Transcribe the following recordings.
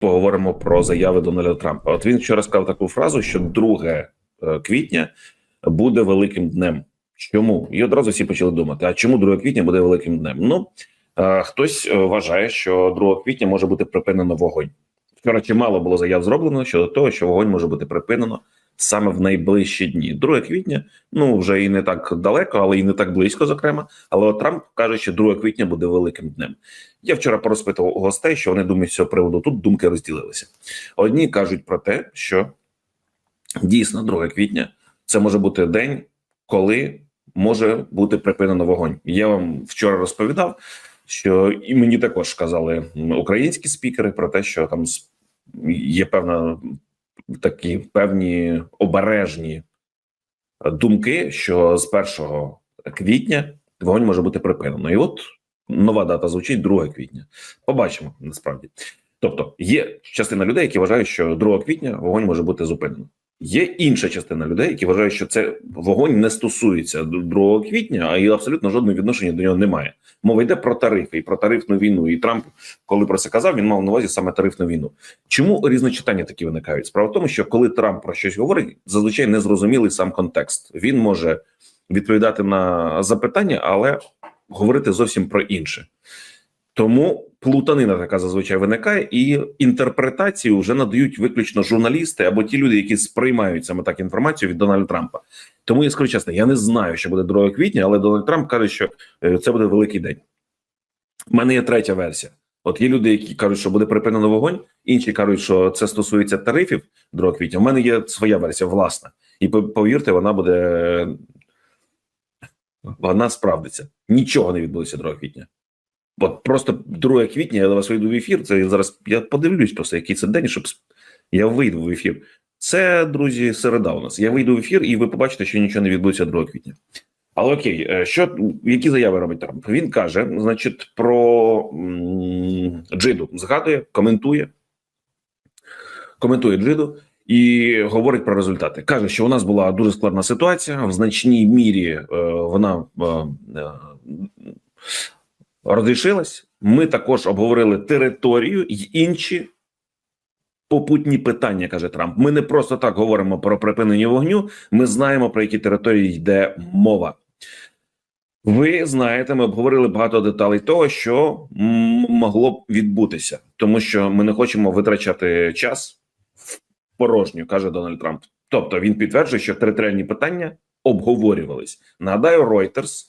поговоримо про заяви Дональда Трампа. От він вчора сказав таку фразу, що 2 е, квітня буде великим днем. Чому? І одразу всі почали думати: а чому 2 квітня буде великим днем? Ну е, хтось е, вважає, що 2 квітня може бути припинено вогонь. Вчора чимало було заяв зроблено щодо того, що вогонь може бути припинено саме в найближчі дні. 2 квітня, ну вже і не так далеко, але і не так близько, зокрема. Але Трамп каже, що 2 квітня буде великим днем. Я вчора порозпитував гостей, що вони думають з цього приводу. Тут думки розділилися. Одні кажуть про те, що дійсно 2 квітня це може бути день, коли може бути припинено вогонь. Я вам вчора розповідав, що і мені також казали українські спікери про те, що там є певна такі певні обережні думки, що з 1 квітня вогонь може бути припинено. І от нова дата звучить 2 квітня. Побачимо насправді. Тобто є частина людей, які вважають, що 2 квітня вогонь може бути зупинено. Є інша частина людей, які вважають, що це вогонь не стосується 2 квітня, а і абсолютно жодного відношення до нього немає. Мова йде про тарифи і про тарифну війну. І Трамп, коли про це казав, він мав на увазі саме тарифну війну. Чому різночитання такі виникають? Справа в тому, що коли Трамп про щось говорить, зазвичай незрозумілий сам контекст. Він може відповідати на запитання, але говорити зовсім про інше. Тому плутанина така зазвичай виникає, і інтерпретацію вже надають виключно журналісти або ті люди, які сприймають саме так інформацію від Дональда Трампа. Тому я скажу чесно, я не знаю, що буде 2 квітня, але Дональд Трамп каже, що е, це буде великий день. У мене є третя версія. От є люди, які кажуть, що буде припинено вогонь, інші кажуть, що це стосується тарифів 2 квітня. У мене є своя версія, власна, і повірте, вона буде вона справдиться. Нічого не відбудеться 2 квітня. От просто 2 квітня я до вас вийду в ефір. Це зараз я подивлюсь, просто який це день, щоб я вийду в ефір. Це, друзі, середа у нас. Я вийду в ефір, і ви побачите, що нічого не відбудеться 2 квітня. Але окей, е, що які заяви робить Трамп? Він каже, значить, про Джиду згадує, коментує, коментує Джиду і говорить про результати. Каже, що у нас була дуже складна ситуація. В значній мірі е, вона е, е, розрішилась. Ми також обговорили територію і інші попутні питання, каже Трамп. Ми не просто так говоримо про припинення вогню. Ми знаємо про які території йде мова. Ви знаєте, ми обговорили багато деталей того, що могло б відбутися, тому що ми не хочемо витрачати час в порожню, каже Дональд Трамп. Тобто він підтверджує, що територіальні питання обговорювались. Нагадаю, Reuters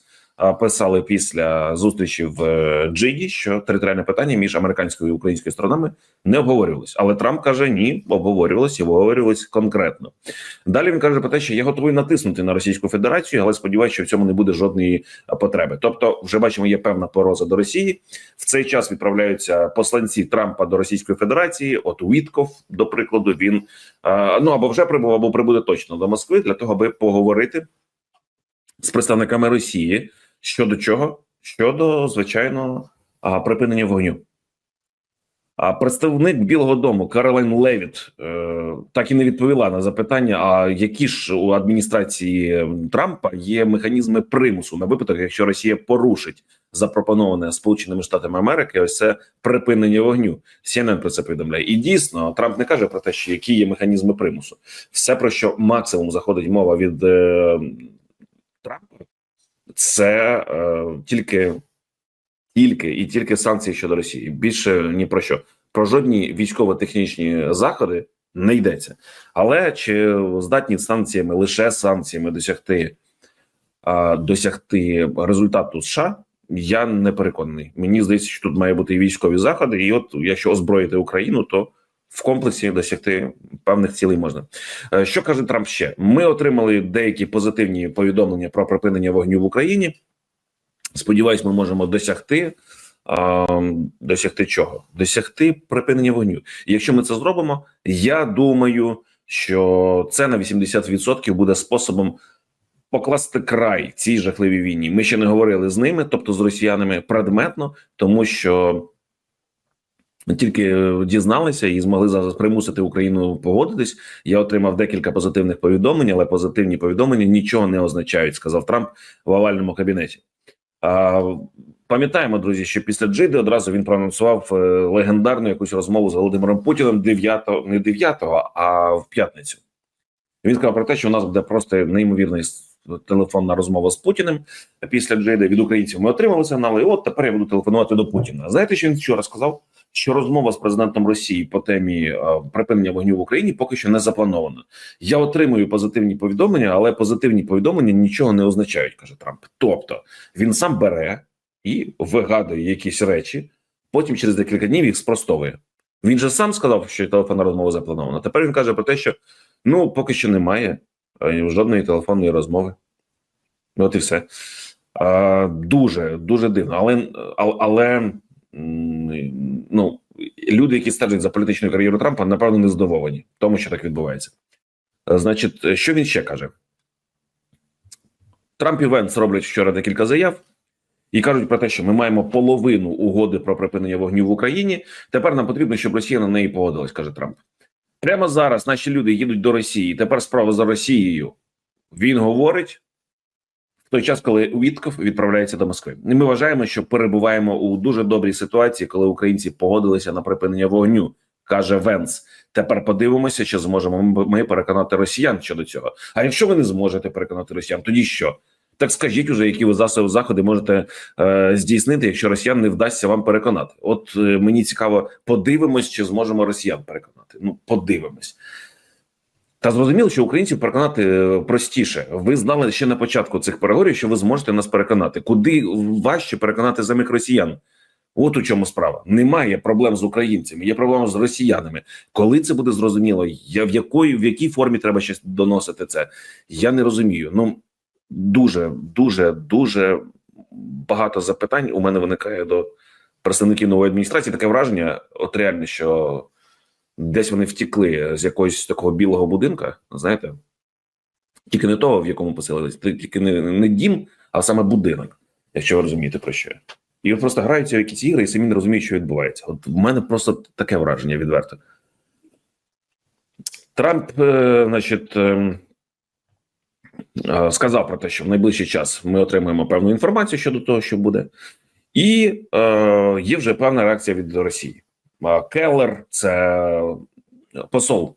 писали після зустрічі в е, Джиді, що територіальне питання між американською і українською сторонами не обговорювалось. Але Трамп каже: ні, обговорювалось і обговорювалось конкретно. Далі він каже про те, що я готовий натиснути на Російську Федерацію, але сподіваюся, що в цьому не буде жодної потреби. Тобто, вже бачимо, є певна пороза до Росії. В цей час відправляються посланці Трампа до Російської Федерації. От Уітков, до прикладу, він ну або вже прибув, або прибуде точно до Москви для того, аби поговорити з представниками Росії. Щодо чого? Щодо звичайно припинення вогню. А представник Білого Дому Каролайн Левіт е, так і не відповіла на запитання: а які ж у адміністрації Трампа є механізми примусу на випадок, якщо Росія порушить запропоноване Сполученими Штатами Америки, ось це припинення вогню. CNN про це повідомляє. І дійсно Трамп не каже про те, що які є механізми примусу. Все про що максимум заходить мова від е, Трампа це е, тільки тільки і тільки санкції щодо Росії. Більше ні про що про жодні військово-технічні заходи не йдеться. Але чи здатні санкціями лише санкціями досягти е, досягти результату США? Я не переконаний. Мені здається, що тут має бути і військові заходи, і от якщо озброїти Україну, то в комплексі досягти певних цілей можна. Е, що каже Трамп ще? Ми отримали деякі позитивні повідомлення про припинення вогню в Україні. Сподіваюсь, ми можемо досягти. Досягти чого? Досягти припинення вогню. І якщо ми це зробимо, я думаю, що це на 80% буде способом покласти край цій жахливій війні. Ми ще не говорили з ними, тобто з росіянами, предметно, тому що тільки е, дізналися і змогли примусити Україну погодитись. Я отримав декілька позитивних повідомлень, але позитивні повідомлення нічого не означають, сказав Трамп в овальному кабінеті. А пам'ятаємо, друзі, що після Джиди одразу він проанонсував е, легендарну якусь розмову з Володимиром Путіним 9, не 9, а в п'ятницю. Він сказав про те, що у нас буде просто неймовірна телефонна розмова з Путіним після Джиди від українців. Ми отримали сигнали. І от тепер я буду телефонувати до Путіна. Знаєте, що він вчора сказав? Що розмова з президентом Росії по темі е, припинення вогню в Україні поки що не запланована. Я отримую позитивні повідомлення, але позитивні повідомлення нічого не означають, каже Трамп. Тобто він сам бере і вигадує якісь речі, потім через декілька днів їх спростовує. Він же сам сказав, що телефонна розмова запланована. Тепер він каже про те, що ну поки що немає е, жодної телефонної розмови. От і все. А, дуже дуже дивно. Але, але, ну, люди, які стежать за політичною кар'єрою Трампа, напевно, не здивовані тому, що так відбувається. Е, Значить, що він ще каже? Трамп і Венс роблять вчора декілька заяв і кажуть про те, що ми маємо половину угоди про припинення вогню в Україні. Тепер нам потрібно, щоб Росія на неї погодилась, каже Трамп. Прямо зараз наші люди їдуть до Росії. Тепер справа за Росією. Він говорить той час, коли Вітков відправляється до Москви. І ми вважаємо, що перебуваємо у дуже добрій ситуації, коли українці погодилися на припинення вогню. Каже Венс. Тепер подивимося, чи зможемо ми переконати росіян щодо цього. А якщо ви не зможете переконати росіян, тоді що? Так скажіть уже, які ви засоби заходи можете е, здійснити, якщо росіян не вдасться вам переконати. От е, мені цікаво, подивимось, чи зможемо росіян переконати. Ну, подивимось. Та зрозуміло, що українців переконати е, простіше. Ви знали ще на початку цих переговорів, що ви зможете нас переконати. Куди важче переконати самих росіян? От у чому справа. Немає проблем з українцями, є проблема з росіянами. Коли це буде зрозуміло, я в якої в якій формі треба ще доносити це? Я не розумію. Ну дуже, дуже, дуже багато запитань у мене виникає до представників нової адміністрації. Таке враження, от реально, що десь вони втікли з якогось такого білого будинка, знаєте, тільки не того, в якому поселились, тільки не, не дім, а саме будинок, якщо ви розумієте про що. І просто граються в якісь ігри і самі не розуміють, що відбувається. От в мене просто таке враження відверто. Трамп, е, значить, е, е, сказав про те, що в найближчий час ми отримаємо певну інформацію щодо того, що буде, і е, є вже певна реакція від Росії. Е, Келлер, це посол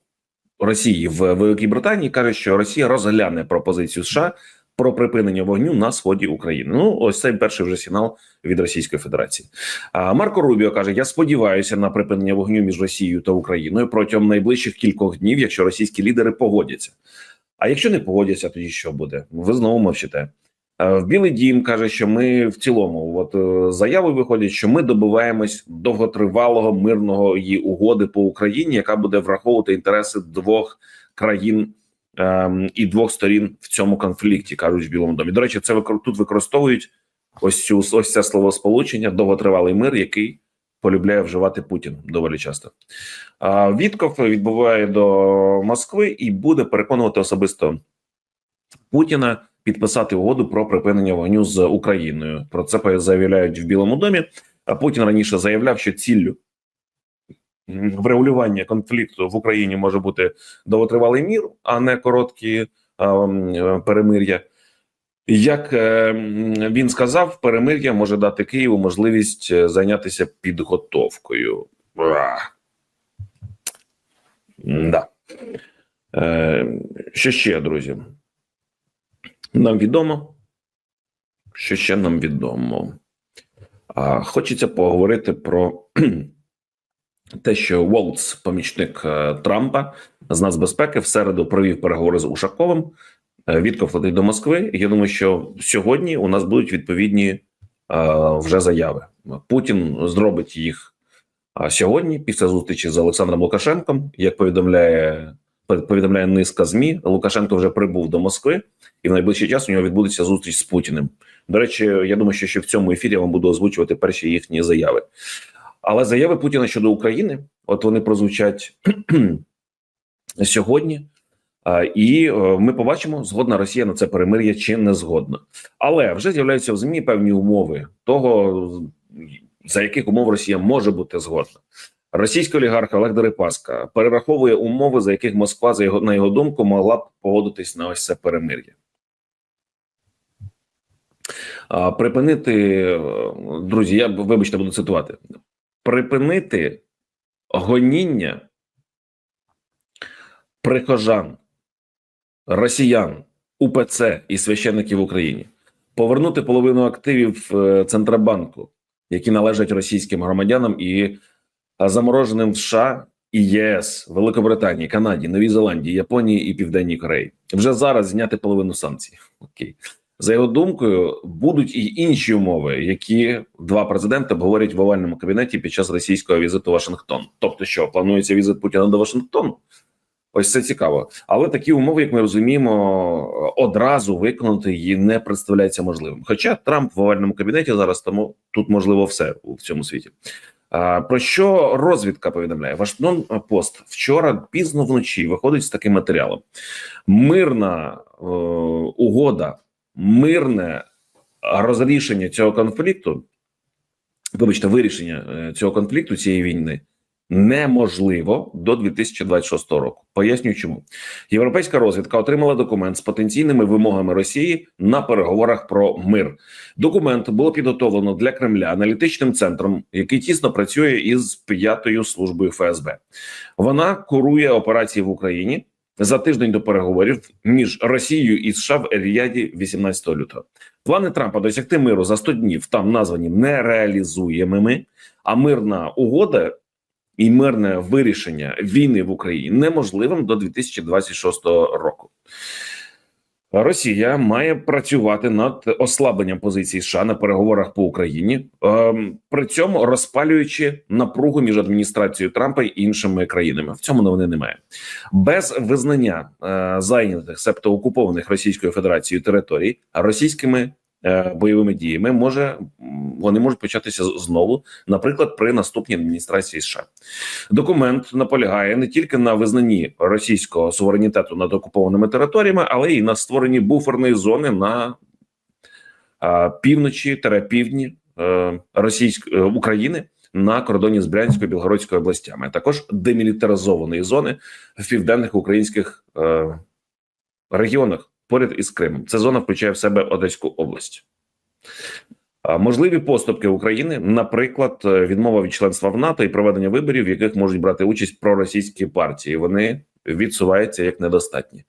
Росії в Великій Британії, каже, що Росія розгляне пропозицію США про припинення вогню на сході України. Ну, ось цей перший вже сигнал від Російської Федерації. А Марко Рубіо каже: Я сподіваюся на припинення вогню між Росією та Україною протягом найближчих кількох днів, якщо російські лідери погодяться. А якщо не погодяться, тоді що буде? Ви знову мовчите. Е, В Білий Дім каже, що ми в цілому, от е, заяви виходять, що ми добиваємось довготривалого мирного її угоди по Україні, яка буде враховувати інтереси двох країн ем, і двох сторін в цьому конфлікті, кажуть в Білому домі. До речі, це викор- тут використовують ось цю ось це словосполучення довготривалий мир, який полюбляє вживати Путін доволі часто. А Вітков відбуває до Москви і буде переконувати особисто Путіна підписати угоду про припинення вогню з Україною. Про це заявляють в Білому домі. А Путін раніше заявляв, що ціллю врегулювання конфлікту в Україні може бути довготривалий мір, а не короткі перемир'я. Як е, він сказав, перемир'я може дати Києву можливість е, зайнятися підготовкою. Да. Е, що ще, друзі? Нам відомо. Що ще нам відомо? А, хочеться поговорити про те, що Волц, помічник е, Трампа з нацбезпеки, в середу провів переговори з Ушаковим. Е, Вітков летить до Москви. Я думаю, що сьогодні у нас будуть відповідні е, вже заяви. Путін зробить їх сьогодні, після зустрічі з Олександром Лукашенком, як повідомляє повідомляє низка змі, Лукашенко вже прибув до Москви, і в найближчий час у нього відбудеться зустріч з Путіним. До речі, я думаю, що ще в цьому ефірі я вам буду озвучувати перші їхні заяви. Але заяви Путіна щодо України, от вони прозвучать сьогодні. І е, ми побачимо, згодна Росія на це перемир'я чи не згодна. Але вже з'являються в змі певні умови того, за яких умов Росія може бути згодна. Російський олігарх Олег Дерипаска перераховує умови, за яких Москва, за його на його думку, могла б погодитись на ось це перемир'я. Припинити, друзі, я вибачте, буду цитувати: припинити гоніння прихожан, росіян, УПЦ і священників в Україні, повернути половину активів е, Центробанку, які належать російським громадянам і замороженим в США і ЄС, Великобританії, Канаді, Новій Зеландії, Японії і Південній Кореї. Вже зараз зняти половину санкцій. Окей. За його думкою, будуть і інші умови, які два президенти обговорять в овальному кабінеті під час російського візиту Вашингтон. Тобто, що планується візит Путіна до Вашингтону? Ось це цікаво. Але такі умови, як ми розуміємо, одразу виконати її не представляється можливим. Хоча Трамп в овальному кабінеті зараз тому тут можливо все в цьому світі. Про що розвідка повідомляє? Вашингтон Пост вчора пізно вночі виходить з таким матеріалом: мирна е, угода, мирне розрішення цього конфлікту. Вибачте, вирішення е, цього конфлікту цієї війни неможливо до 2026 року. Поясню, чому європейська розвідка отримала документ з потенційними вимогами Росії на переговорах про мир. Документ було підготовлено для Кремля аналітичним центром, який тісно працює із п'ятою службою ФСБ. Вона курує операції в Україні за тиждень до переговорів між Росією і США в Еліяді 18 лютого. Плани Трампа досягти миру за 100 днів там названі нереалізуємими, а мирна угода і мирне вирішення війни в Україні неможливим до 2026 року. Росія має працювати над ослабленням позицій США на переговорах по Україні, ем, при цьому розпалюючи напругу між адміністрацією Трампа і іншими країнами. В цьому новини немає без визнання е, зайнятих, себто окупованих Російською Федерацією територій російськими бойовими діями може вони можуть початися знову, наприклад, при наступній адміністрації США. Документ наполягає не тільки на визнанні російського суверенітету над окупованими територіями, але й на створенні буферної зони на півночі та півдні е, Російської України. На кордоні з Брянською Білгородською областями, а також демілітаризованої зони в південних українських е, регіонах поряд із Кримом. Ця зона включає в себе Одеську область. Можливі поступки України, наприклад, відмова від членства в НАТО і проведення виборів, в яких можуть брати участь проросійські партії. Вони відсуваються як недостатні.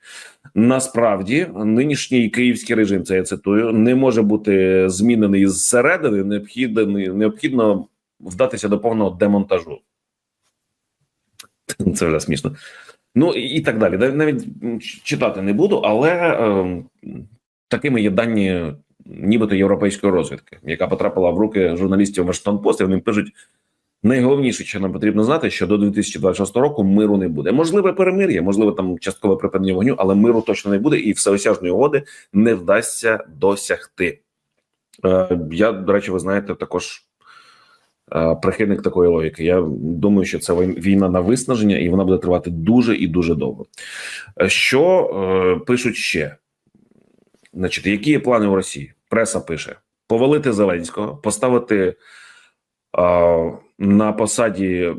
Насправді, нинішній київський режим, це я цитую, не може бути змінений зсередини. Необхідно необхідно вдатися до повного демонтажу. Це вже смішно. Ну і так далі. Навіть читати не буду, але е, такими є дані нібито європейської розвідки, яка потрапила в руки журналістів Вашингтон Пост, і Вони пишуть найголовніше, що нам потрібно знати, що до 2026 року миру не буде. Можливе перемир'я, можливо, там часткове припинення вогню, але миру точно не буде, і всеосяжної угоди не вдасться досягти. Е, Я до речі, ви знаєте, також. Е, прихильник такої логіки. Я думаю, що це війна на виснаження, і вона буде тривати дуже і дуже довго. Е, що е, пишуть ще? Значить, які є плани у Росії? преса пише: повалити Зеленського, поставити е, на посаді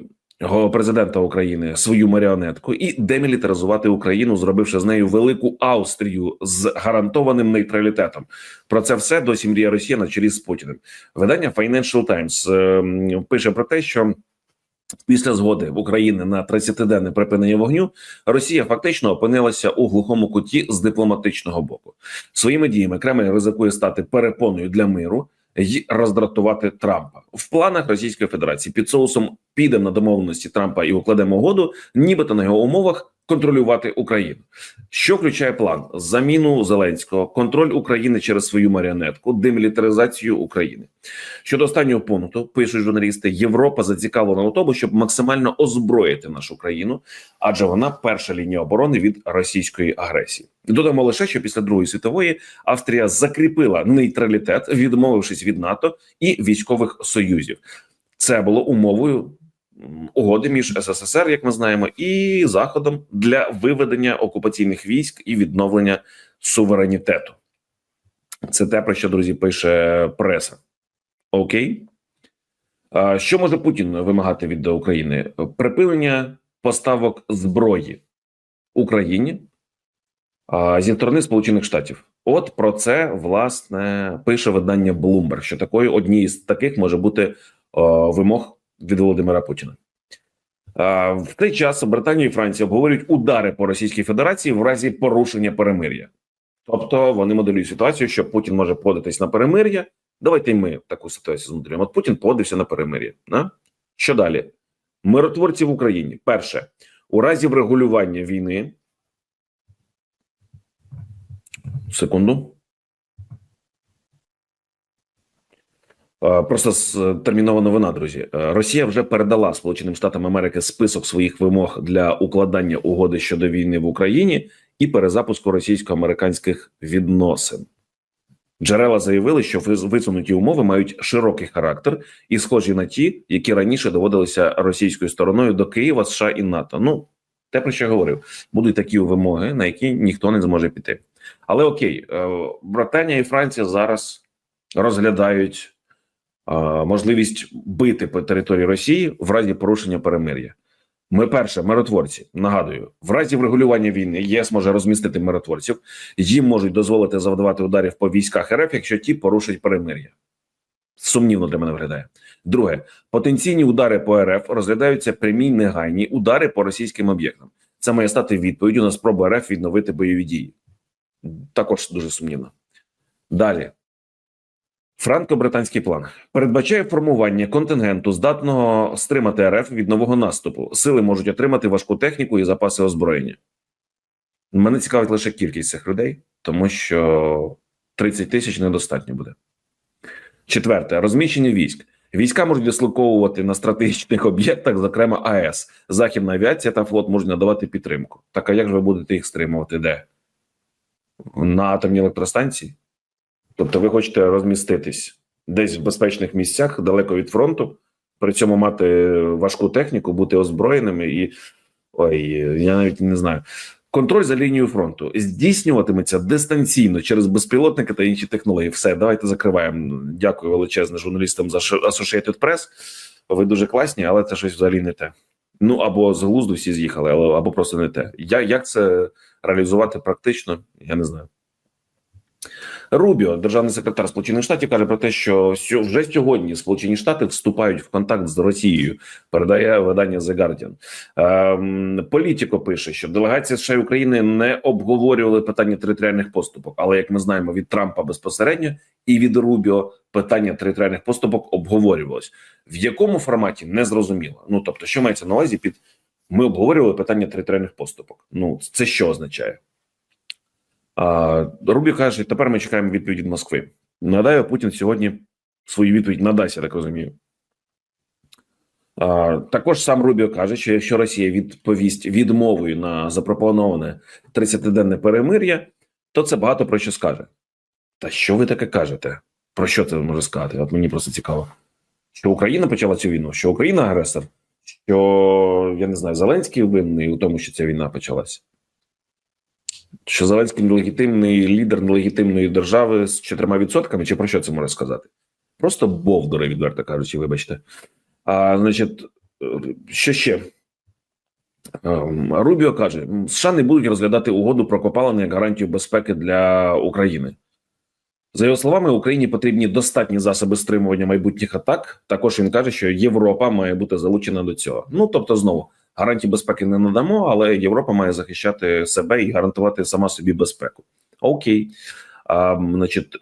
президента України свою маріонетку і демілітаризувати Україну, зробивши з нею велику Австрію з гарантованим нейтралітетом. Про це все досі мріє Росія на чолі з Путіним. Видання Financial Times е, пише про те, що. Після згоди в Україні на 30-денне припинення вогню Росія фактично опинилася у глухому куті з дипломатичного боку. Своїми діями Кремль ризикує стати перепоною для миру і роздратувати Трампа в планах Російської Федерації під соусом підемо на домовленості Трампа і укладемо угоду, нібито на його умовах контролювати Україну, що включає план заміну Зеленського, контроль України через свою маріонетку, демілітаризацію України. Щодо останнього пункту пишуть журналісти, Європа зацікавлена у тому, щоб максимально озброїти нашу країну, адже вона перша лінія оборони від російської агресії. Додамо лише, що після другої світової Австрія закріпила нейтралітет, відмовившись від НАТО і військових союзів. Це було умовою угоди між СССР, як ми знаємо, і Заходом для виведення окупаційних військ і відновлення суверенітету. Це те, про що друзі пише преса. Окей. Що може Путін вимагати від України? Припинення поставок зброї Україні зі сторони Сполучених Штатів. От про це власне пише видання Bloomberg, що такою однією з таких може бути вимог від Володимира Путіна. В цей час Британія і Франція обговорюють удари по Російській Федерації в разі порушення перемир'я. Тобто вони моделюють ситуацію, що Путін може податись на перемир'я. Давайте ми таку ситуацію змоделюємо. От Путін погодився на перемир'я. Що далі? Миротворці в Україні. Перше, у разі врегулювання війни. Секунду. Просто с- термінова новина, друзі. Е, Росія вже передала Сполученим Штатам Америки список своїх вимог для укладання угоди щодо війни в Україні і перезапуску російсько-американських відносин. Джерела заявили, що висунуті умови мають широкий характер і схожі на ті, які раніше доводилися російською стороною до Києва, США і НАТО. Ну те про що я говорив, будуть такі вимоги, на які ніхто не зможе піти. Але окей, е, Британія і Франція зараз розглядають е, можливість бити по території Росії в разі порушення перемир'я. Ми перше, миротворці. Нагадую, в разі врегулювання війни ЄС може розмістити миротворців, їм можуть дозволити завдавати ударів по військах РФ, якщо ті порушать перемир'я. Сумнівно для мене виглядає. Друге, потенційні удари по РФ розглядаються прямі негайні удари по російським об'єктам. Це має стати відповіддю на спробу РФ відновити бойові дії. Також дуже сумнівно. Далі. Франко-британський план передбачає формування контингенту, здатного стримати РФ від нового наступу. Сили можуть отримати важку техніку і запаси озброєння. Мене цікавить лише кількість цих людей, тому що 30 тисяч недостатньо буде. Четверте розміщення військ. Війська можуть дислоковувати на стратегічних об'єктах, зокрема АЕС. Західна авіація та флот можуть надавати підтримку. Так а як ж ви будете їх стримувати? Де? На атомній електростанції? Тобто, ви хочете розміститись десь в безпечних місцях, далеко від фронту, при цьому мати важку техніку, бути озброєними і ой, я навіть не знаю. Контроль за лінією фронту здійснюватиметься дистанційно через безпілотники та інші технології. Все, давайте закриваємо. Дякую величезне журналістам за Associated Press. Ви дуже класні, але це щось взагалі не те. Ну або з глузду всі з'їхали, або просто не те. Я, як це реалізувати практично? Я не знаю. Рубіо, державний секретар Сполучених Штатів, каже про те, що вже сьогодні Сполучені Штати вступають в контакт з Росією. Передає видання The Guardian. Ем, Політіко пише, що делегація США і України не обговорювали питання територіальних поступок, але як ми знаємо від Трампа безпосередньо і від Рубіо питання територіальних поступок обговорювалось. В якому форматі не зрозуміло. Ну тобто, що мається на увазі під ми обговорювали питання територіальних поступок. Ну це що означає? Рубі каже, тепер ми чекаємо відповідь від Москви. Нагадаю, Путін сьогодні свою відповідь надасть, я так розумію. Також сам Рубіо каже, що якщо Росія відповість відмовою на запропоноване 30-денне перемир'я, то це багато про що скаже. Та що ви таке кажете? Про що це може сказати? От мені просто цікаво. Що Україна почала цю війну, що Україна агресор, що я не знаю, Зеленський винний у тому, що ця війна почалася що Зеленський нелегітимний лідер нелегітимної держави з чотирма відсотками, чи про що це може сказати? Просто бовдури, відверто кажучи, вибачте. А значить, що ще? Ем, Рубіо каже: США не будуть розглядати угоду про копалини як гарантію безпеки для України. За його словами, Україні потрібні достатні засоби стримування майбутніх атак. Також він каже, що Європа має бути залучена до цього. Ну тобто, знову гарантій безпеки не надамо, але Європа має захищати себе і гарантувати сама собі безпеку. Окей, а, значить,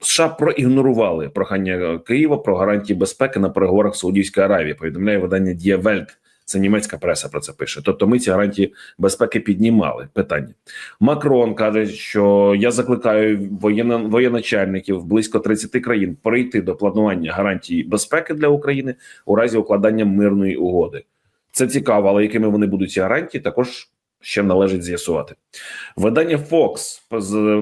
США проігнорували прохання Києва про гарантії безпеки на переговорах з Саудівської Аравії. Повідомляє видання Die Welt. Це німецька преса про це пише. Тобто, ми ці гарантії безпеки піднімали. Питання Макрон каже, що я закликаю воєнно, воєначальників близько 30 країн перейти до планування гарантій безпеки для України у разі укладання мирної угоди. Це цікаво, але якими вони будуть ці гарантії, також ще належить з'ясувати. Видання Fox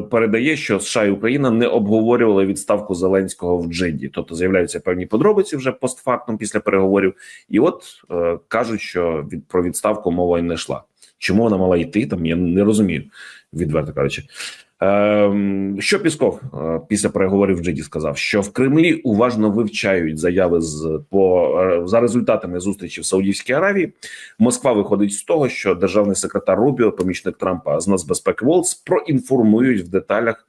передає, що США і Україна не обговорювали відставку Зеленського в Джиді, тобто з'являються певні подробиці вже постфактум після переговорів, і от е, кажуть, що від про відставку мова й не йшла. Чому вона мала йти? Там я не розумію, відверто кажучи. Ем, що Пісков е, після переговорів в Джиді сказав, що в Кремлі уважно вивчають заяви з по е, за результатами зустрічі в Саудівській Аравії. Москва виходить з того, що державний секретар Рубіо, помічник Трампа з нацбезпеки Волц, проінформують в деталях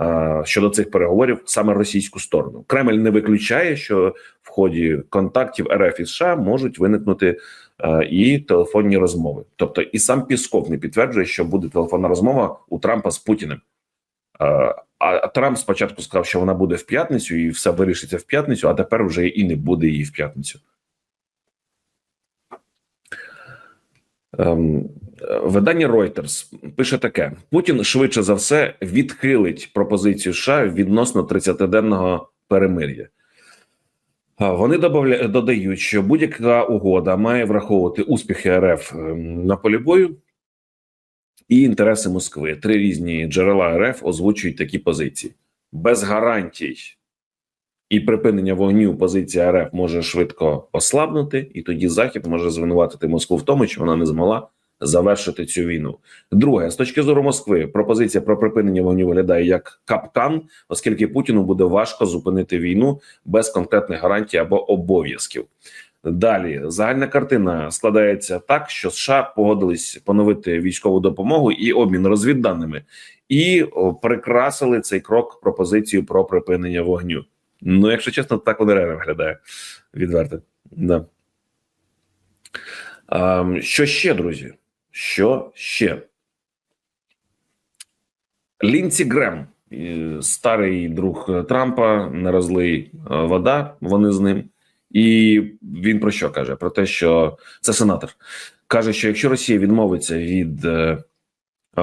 е, щодо цих переговорів саме російську сторону. Кремль не виключає, що в ході контактів РФ і США можуть виникнути і телефонні розмови. Тобто, і сам Пісков не підтверджує, що буде телефонна розмова у Трампа з Путіним. Е, А Трамп спочатку сказав, що вона буде в п'ятницю, і все вирішиться в п'ятницю, а тепер вже і не буде її в п'ятницю. Ем, е, Видання Reuters пише таке: Путін швидше за все відхилить пропозицію США відносно 30-денного перемир'я. Вони додають, що будь-яка угода має враховувати успіхи РФ ем, на полі бою і інтереси Москви. Три різні джерела РФ озвучують такі позиції без гарантій і припинення вогню. Позиція РФ може швидко ослабнути, і тоді Захід може звинуватити Москву в тому, що вона не змогла завершити цю війну. Друге, з точки зору Москви, пропозиція про припинення вогню виглядає як капкан, оскільки Путіну буде важко зупинити війну без конкретних гарантій або обов'язків. Далі загальна картина складається так, що США погодились поновити військову допомогу і обмін розвідданими, і прикрасили цей крок пропозицію про припинення вогню. Ну, якщо чесно, так воно реально виглядає відверто. Да. А, що ще, друзі? Що ще? Лінці Грем, старий друг Трампа, не розлий е, вода. Вони з ним. І він про що каже? Про те, що це сенатор каже, що якщо Росія відмовиться від е,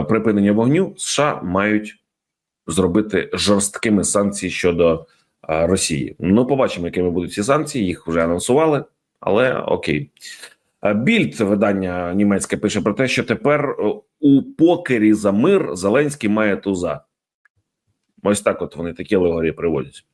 припинення вогню, США мають зробити жорсткими санкції щодо е, Росії. Ну, побачимо, якими будуть ці санкції. Їх вже анонсували, але окей. Е, Більд видання німецьке пише про те, що тепер е, у покері за мир Зеленський має туза. Ось так, от вони такі алегорії приводять.